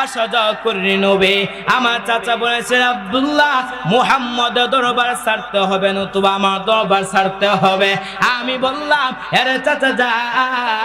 আসা যাওয়া করে নেবে। আমার চাচা বলেছেন, আব্দুল্লাহ, মুহাম্মদ দরবার ছাড়তে হবে নতুবা আমার দরবার ছাড়তে হবে। আমি বললাম আরে চাচা যান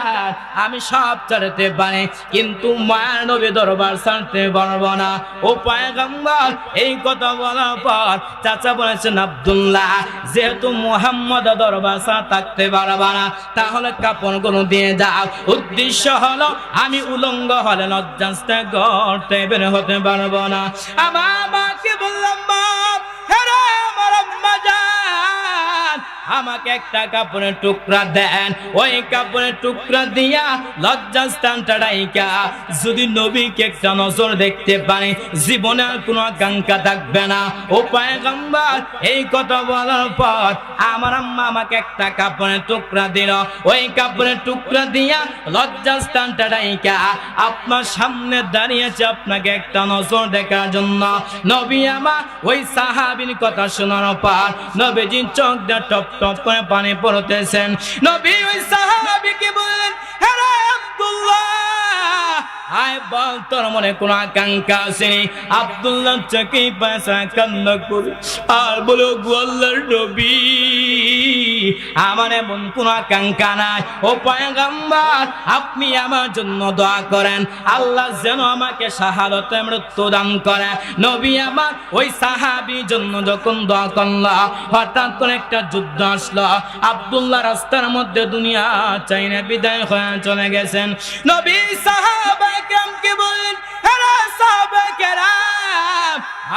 আমি সব ছাড়তে পারি। কিন্তু মায়ের নবী দরবার ছাড়তে পারব না। ও পায়গাম্বর, এই কথা বলার পর চাচা বলেছেন, আব্দুল্লাহ, যেহেতু মুহাম্মদ দরবার ছাড়া থাকতে পারবা না, তাহলে কাপড়গুলো দিয়ে যাও। উদ্দেশ্য হলো, আমি উলঙ্গ হলে লজ্জাস্তে গড়তে বের হতে পারব না। আমার মাকে একটা কাপড়ের টুকরা দেন, ওই কাপড়ের টুকরা দিয়া লজ্জাস্থানটা ডাইকা যদি নবীকে একটা নজর দেখতে পারে, জীবনে আর কোনো আকাঙ্ক্ষা থাকবে না। ও পায়গাম্বার, এই কথা বলার পর আমার আম্মা আমাকে একটা কাপড়ের টুকরা দিল। ওই কাপড়ের টুকরা দিয়া লজ্জাস্থানটা ডাইকা আপনার সামনে দাঁড়িয়েছে আপনাকে একটা নজর দেখার জন্য। নবী আমার ওই সাহাবির কথা শোনার পর নবীজি চোখ দিয়ে টপ টপ করে পানি পড়তেছেন। নবী ওই আপনি আমার জন্য দোয়া করেন। আল্লাহ যেন আমাকে শাহাদতে মৃত্যু দান করে নবী আমার, ওই সাহাবির জন্য যখন দোয়া করল, হঠাৎ করে একটা যুদ্ধ আসলো। আব্দুল্লাহ রাস্তার মধ্যে দুনিয়া চাইনা বিদায় হয়ে চলে গেছেন। নবী সাহাবায়ে কেরামকে বললেন হেরা সাহাবায়ে কেরাম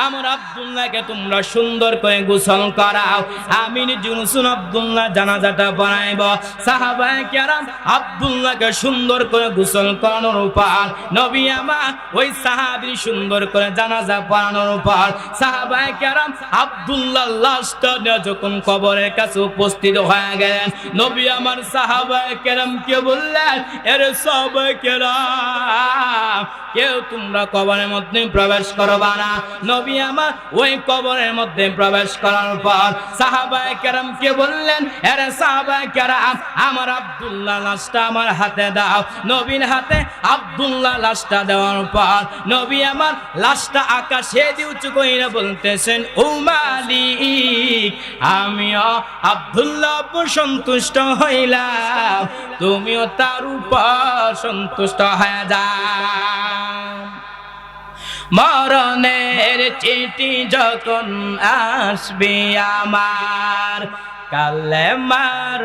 আমার আব্দুল্লাহকে তোমরা সুন্দর করে গোসল করাও। আমি জুনসুন আব্দুল্লাহ জানাজাটা পড়াইব সাহাবায়ে কেরাম আব্দুল্লাহকে সুন্দর করে গোসল করানোর উপর নবী আমার ওই সাহাবী সুন্দর করে জানাজা পড়ানোর উপর সাহাবায়ে কেরাম আব্দুল্লাহ লাশটা যখন কবরের কাছে উপস্থিত হয়ে গেলেন, নবী আমার সাহাবায়ে কেরামকে বললেন, এর সাহাবায়ে কেরাম, কেউ তোমরা কবরের মধ্যে প্রবেশ করবা না। নবী আমার ওই কবরের মধ্যে প্রবেশ করার পর সাহাবায়ে কেরামকে বললেন কেরাম, আমার আব্দুল্লাহ লাশটা আমার হাতে দাও। নবীর হাতে আব্দুল্লাহ লাশটা দেওয়ার পর নবী আমার লাশটা আকাশে উঁচু বলতেছেন, ও মালিক, আমিও আব্দুল্লাহ সন্তুষ্ট হইলাম। তুমিও তার উপর সন্তুষ্ট হয়ে যাও। মরণের চিঠি যখন আসবি আমার কালে মার